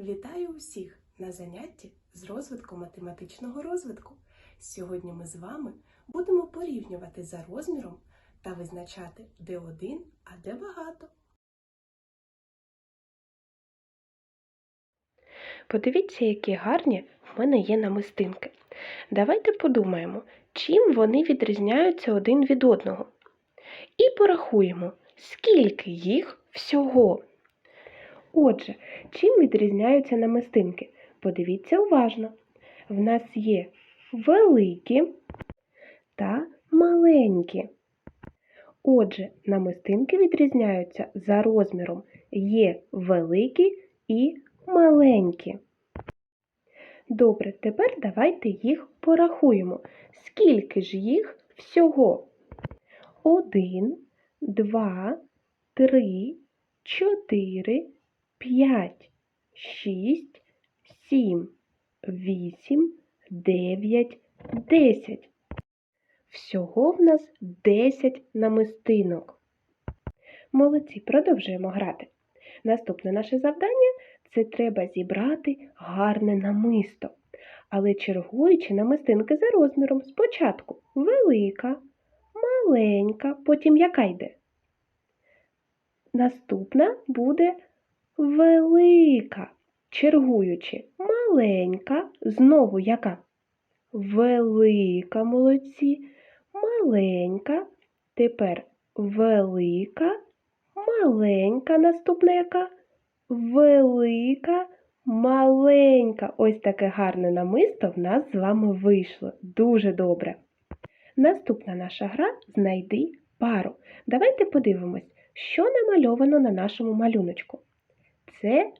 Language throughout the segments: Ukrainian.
Вітаю усіх на занятті з розвитку математичного розвитку. Сьогодні ми з вами будемо порівнювати за розміром та визначати, де один, а де багато. Подивіться, які гарні в мене є намистинки. Давайте подумаємо, чим вони відрізняються один від одного. І порахуємо, скільки їх всього. Отже, чим відрізняються намистинки? Подивіться уважно. В нас є великі та маленькі. Отже, намистинки відрізняються за розміром. Є великі і маленькі. Добре, тепер давайте їх порахуємо. Скільки ж їх всього? Один, два, три, чотири, п'ять, шість, сім, вісім, дев'ять, десять. Всього в нас десять намистинок. Молодці, продовжуємо грати. Наступне наше завдання це треба зібрати гарне намисто. Але чергуючи намистинки за розміром, спочатку велика, маленька, потім яка йде? Наступна буде велика, чергуючи маленька, знову яка? Велика молодці, маленька, тепер велика, маленька, наступна яка? Велика, маленька. Ось таке гарне намисто в нас з вами вийшло. Дуже добре. Наступна наша гра знайди пару. Давайте подивимось, що намальовано на нашому малюночку. Це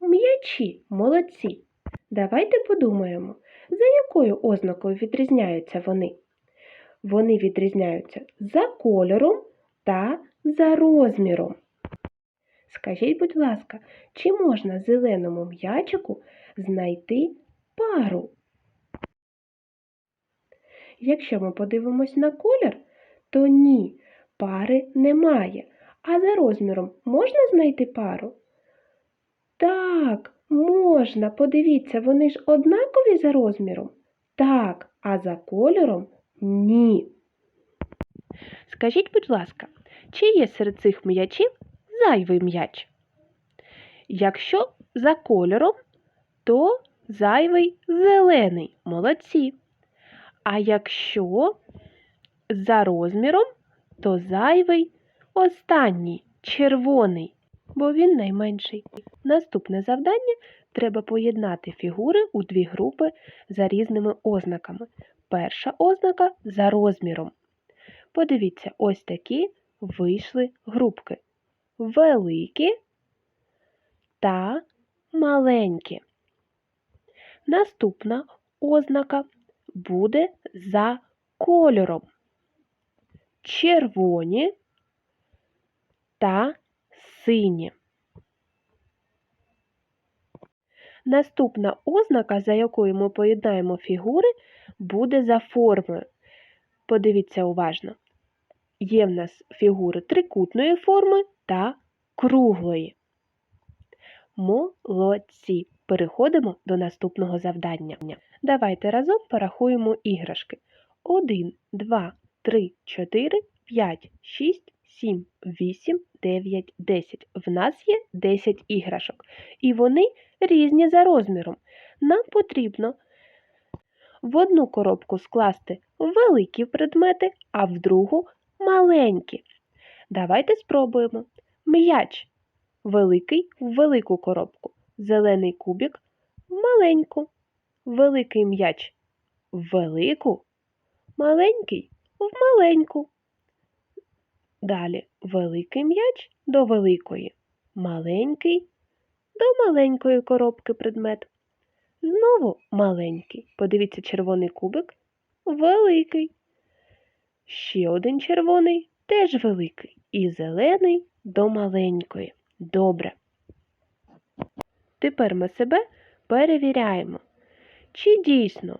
м'ячі, молодці. Давайте подумаємо, за якою ознакою відрізняються вони. Вони відрізняються за кольором та за розміром. Скажіть, будь ласка, чи можна зеленому м'ячику знайти пару? Якщо ми подивимось на колір, то ні, пари немає. А за розміром можна знайти пару? Так, можна. Подивіться, вони ж однакові за розміром? Так, а за кольором ні. Скажіть, будь ласка, чи є серед цих м'ячів зайвий м'яч? Якщо за кольором, то зайвий зелений. Молодці. А якщо за розміром, то зайвий останній червоний, бо він найменший. Наступне завдання треба поєднати фігури у дві групи за різними ознаками. Перша ознака за розміром. Подивіться, ось такі вийшли групки. Великі та маленькі. Наступна ознака буде за кольором. Червоні та сині. Наступна ознака, за якою ми поєднаємо фігури, буде за формою. Подивіться уважно. Є в нас фігури трикутної форми та круглої. Молодці! Переходимо до наступного завдання. Давайте разом порахуємо іграшки. 1, 2, 3, 4, 5, 6, 7, 8, 9, 10. В нас є 10 іграшок. І вони різні за розміром. Нам потрібно в одну коробку скласти великі предмети, а в другу маленькі. Давайте спробуємо. М'яч великий в велику коробку, зелений кубик в маленьку, великий м'яч в велику, маленький в маленьку. Далі великий м'яч до великої, маленький до маленької коробки предмет. Знову маленький. Подивіться, червоний кубик великий. Ще один червоний теж великий. І зелений до маленької. Добре. Тепер ми себе перевіряємо, чи дійсно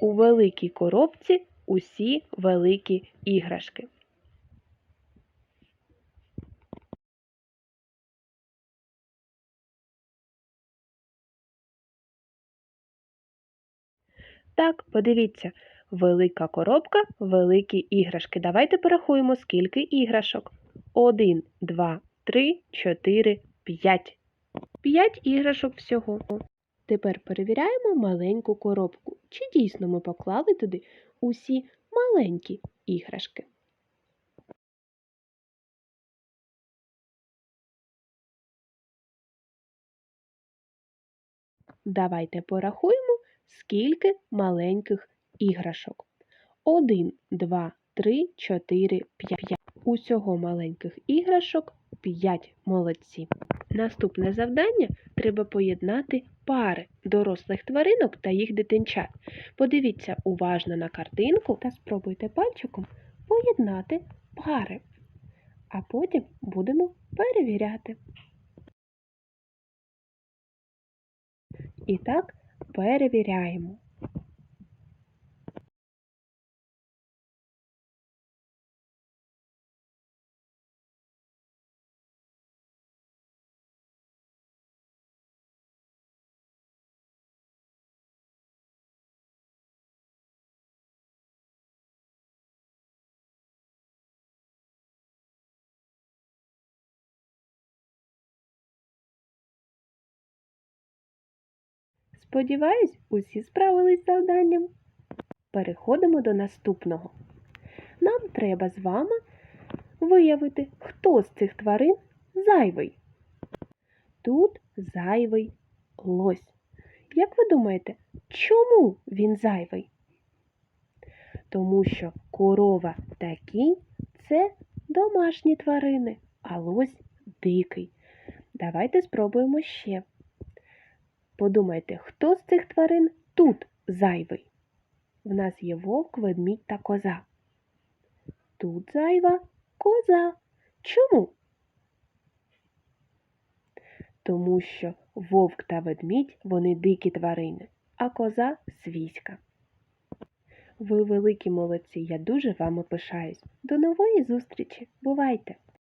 у великій коробці усі великі іграшки. Так, подивіться. Велика коробка, великі іграшки. Давайте порахуємо, скільки іграшок. Один, два, три, чотири, п'ять. П'ять іграшок всього. Тепер перевіряємо маленьку коробку. Чи дійсно ми поклали туди усі маленькі іграшки? Давайте порахуємо, скільки маленьких іграшок. Один, два, три, чотири, п'ять. Усього маленьких іграшок п'ять. Молодці. Наступне завдання треба поєднати пари дорослих тваринок та їх дитинчат. Подивіться уважно на картинку та спробуйте пальчиком поєднати пари. А потім будемо перевіряти. І так перевіряємо. Сподіваюсь, усі справились з завданням. Переходимо до наступного. Нам треба з вами виявити, хто з цих тварин зайвий. Тут зайвий лось. Як ви думаєте, чому він зайвий? Тому що корова та кінь – це домашні тварини, а лось дикий. Давайте спробуємо ще. Подумайте, хто з цих тварин тут зайвий? В нас є вовк, ведмідь та коза. Тут зайва коза. Чому? Тому що вовк та ведмідь вони дикі тварини, а коза свійська. Ви великі молодці, я дуже вами пишаюсь. До нової зустрічі. Бувайте!